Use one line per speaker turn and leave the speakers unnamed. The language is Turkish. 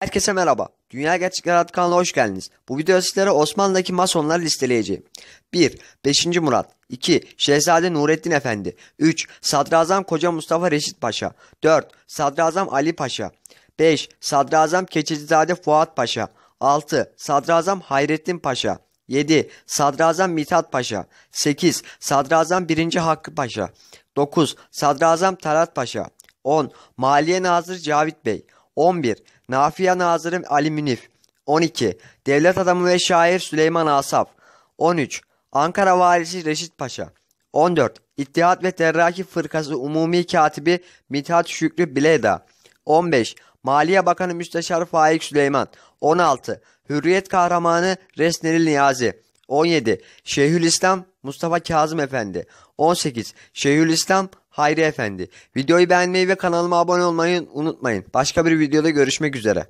Herkese merhaba. Dünya Gerçekleri adlı kanalına hoş geldiniz. Bu videoda sizlere Osmanlı'daki masonları listeleyeceğim. 1. 5. Murat 2. Şehzade Nurettin Efendi 3. Sadrazam Koca Mustafa Reşit Paşa 4. Sadrazam Ali Paşa 5. Sadrazam Keçecizade Fuat Paşa 6. Sadrazam Hayrettin Paşa 7. Sadrazam Mithat Paşa 8. Sadrazam 1. Hakkı Paşa 9. Sadrazam Talat Paşa 10. Maliye Nazırı Cavit Bey 11. Nafiye Nazırı Ali Münif 12. Devlet adamı ve şair Süleyman Asaf 13. Ankara Valisi Reşit Paşa 14. İttihat ve Terraki Fırkası Umumi Katibi Mithat Şükrü Bileda 15. Maliye Bakanı Müsteşar Faik Süleyman 16. Hürriyet Kahramanı Resneli Niyazi 17. Şeyhülislam Mustafa Kazım Efendi 18. Şeyhülislam Hayri Efendi. Videoyu beğenmeyi ve kanalıma abone olmayı unutmayın. Başka bir videoda görüşmek üzere.